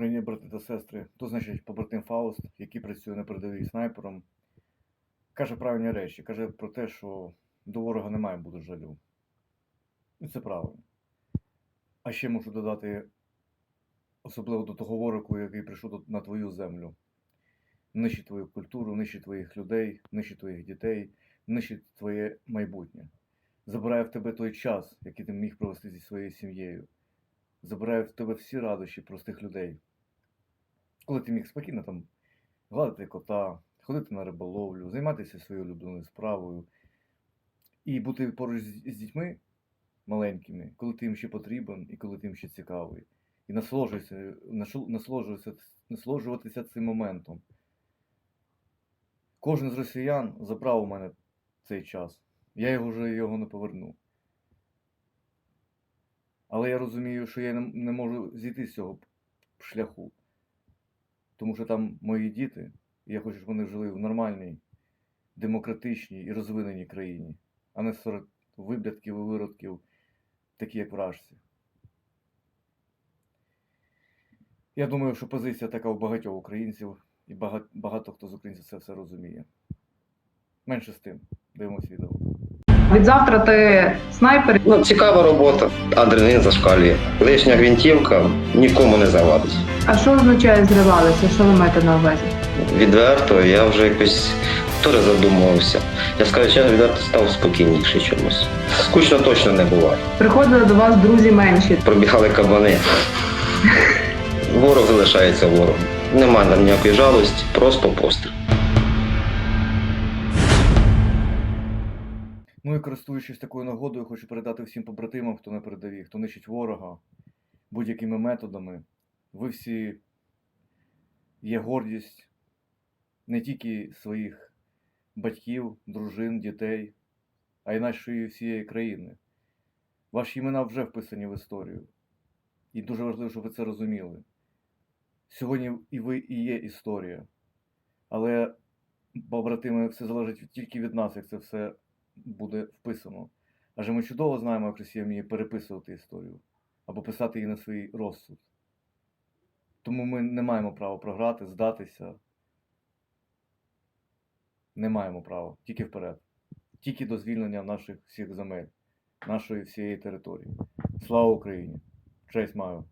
Україні, брати та сестри. Тут, значить, побратим Фауст, який працює на передовій снайпером, каже правильні речі. Каже про те, що до ворога немає буде жалю. І це правильно. А ще можу додати, особливо до того ворогу, який прийшов на твою землю. Нищить твою культуру, нищить твоїх людей, нищить твоїх дітей, нищить твоє майбутнє. Забирає в тебе той час, який ти міг провести зі своєю сім'єю. Забирає в тебе всі радощі простих людей. Коли ти міг спокійно там гладити кота, ходити на риболовлю, займатися своєю улюбленою справою і бути поруч з, дітьми маленькими, коли ти їм ще потрібен і коли ти їм ще цікавий. І насолоджуйся, нашу- насолоджуйся, насолоджуватися цим моментом. Кожен з росіян забрав у мене цей час. Я його вже його не поверну. Але я розумію, що я не можу зійти з цього шляху. Тому що там мої діти, і я хочу, щоб вони жили в нормальній, демократичній і розвиненій країні, а не серед виблядків і виродків, такі як вражці. Я думаю, що позиція така у багатьох українців, і багато, багато хто з українців це все розуміє. Менше з тим. Дивимось відео. Від завтра ти снайпер. Ну, цікава робота, адреналін зашкалює. Лишня гвинтівка нікому не завадить. А що означає зривалися? Що ви маєте на увазі? Відверто, я вже якось теж задумувався. Я скажу, чесно, відверто став спокійніший чомусь. Скучно точно не буває. Приходили до вас друзі менші. Пробігали кабани. Ворог залишається ворогом. Немає там ніякої жалості, просто постріл. Ну і користуючись такою нагодою, хочу передати всім побратимам, хто на передовій, хто нищить ворога будь-якими методами. Ви всі є гордість не тільки своїх батьків, дружин, дітей, а й нашої всієї країни. Ваші імена вже вписані в історію. І дуже важливо, щоб ви це розуміли. Сьогодні і ви і є історія. Але, побратими, все залежить тільки від нас, як це все буде вписано. Адже ми чудово знаємо, як Росія вміє переписувати історію або писати її на свій розсуд. Тому ми не маємо права програти, здатися. Не маємо права. Тільки вперед. Тільки до звільнення наших всіх земель, нашої всієї території. Слава Україні! Честь маю!